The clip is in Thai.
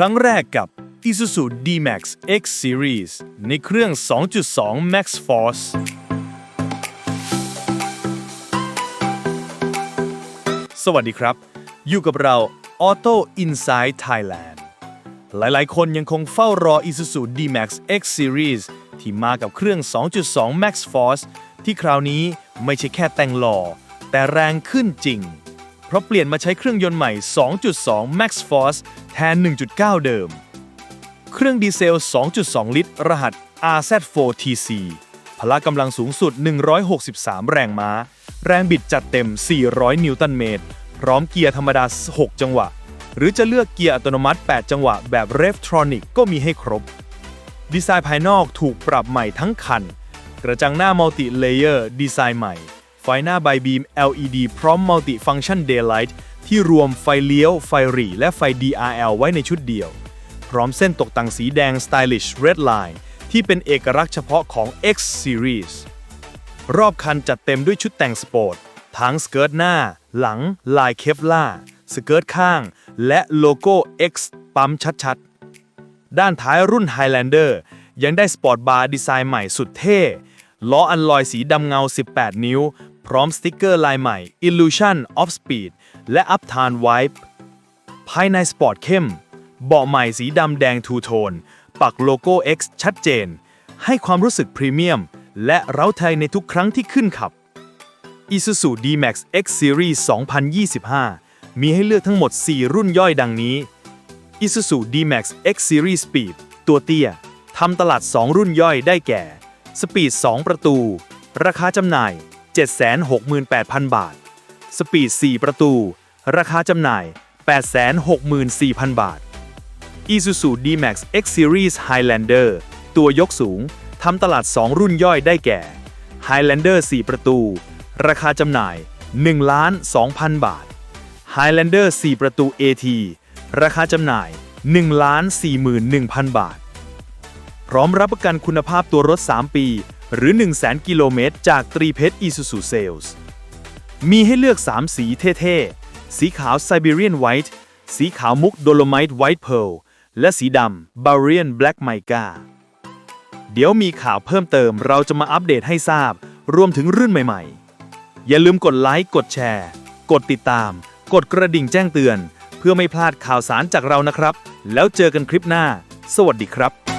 ครั้งแรกกับ Isuzu D-Max X Series ในเครื่อง 2.2 Max Force สวัสดีครับ อยู่กับเรา Auto Inside Thailand หลายๆ คนยังคงเฝ้ารอ Isuzu D-Max X Series ที่มากับเครื่อง 2.2 Max Force ที่คราวนี้ไม่ใช่แค่แต่งหล่อ แต่แรงขึ้นจริง เพราะเปลี่ยนมาใช้เครื่องยนต์ใหม่ 2.2 Max Force แทน 1.9 เดิม เครื่องดีเซล 2.2 ลิตร รหัส RZ4TC พละกำลังสูงสุด 163 แรงม้า แรงบิดจัดเต็ม 400 นิวตันเมตร พร้อมเกียร์ธรรมดา 6 จังหวะ หรือจะเลือกเกียร์อัตโนมัติ 8 จังหวะแบบ Revtronic ก็มีให้ครบ ดีไซน์ภายนอกถูกปรับใหม่ทั้งคัน กระจังหน้ามัลติเลเยอร์ดีไซน์ใหม่ ไฟหน้าไบบีม LED พร้อมมัลติฟัง c t ชัน Daylight ที่รวมไฟเลี้ยว ไฟหรี่ และไฟ DRL ไว้ในชุดเดียว พร้อมเส้นตกแต่งสีแดง Stylish Red Line ที่เป็นเอกลักษณ์เฉพาะของ X Series รอบคันจัดเต็มด้วยชุดแต่งสปอร์ต ทั้งสเกิร์ตหน้า หลัง ลายเคฟล่า สเกิร์ตข้าง และโลโก้ X ปั๊มชัดๆ ด้านท้ายรุ่น Highlander ยังได้สปอร์ตบาร์ดีไซน์ใหม่สุดเท่ ล้ออัลลอยสีดำเงา 18 นิ้ว พร้อมสติกเกอร์ลายใหม่ Illusion of Speed และ Uptime Wipe ภายในสปอร์ตเข้ม เบาะใหม่สีดำแดงทูโทน ปักโลโก้ X ชัดเจน ให้ความรู้สึกพรีเมียม และเร้าใจในทุกครั้งที่ขึ้นขับ Isuzu D-Max X Series 2025 มีให้เลือกทั้งหมด 4 รุ่นย่อยดังนี้ Isuzu D-Max X Series Speed ตัวเตี้ยทำตลาด 2 รุ่นย่อยได้แก่ Speed 2 ประตู ราคาจำหน่าย 768,000 บาท Speed 4ประตู ราคาจำหน่าย 864,000 บาท Isuzu D-Max X Series Highlander ตัวยกสูง ทำตลาด 2 รุ่นย่อยได้แก่ Highlander 4 ประตู ราคาจำหน่าย 1 ล้าน 2,000 บาท Highlander 4 ประตู AT ราคาจำหน่าย 1 ล้าน 41,000 บาท พร้อมรับประกันคุณภาพตัวรถ 3 ปี หรือ 100,000 กิโลเมตร จากตรีเพชร Isuzu Sales มีให้เลือก 3 สีเท่ๆ สีขาว Siberian White สีขาวมุก Dolomite White Pearl และสีดำ Bavarian Black Mica เดี๋ยวมีข่าวเพิ่มเติมเราจะมาอัปเดตให้ทราบ รวมถึงรุ่นใหม่ๆ อย่าลืมกดไลค์กดแชร์ กดติดตาม กดกระดิ่งแจ้งเตือน เพื่อไม่พลาดข่าวสารจากเรานะครับ แล้วเจอกันคลิปหน้า สวัสดีครับ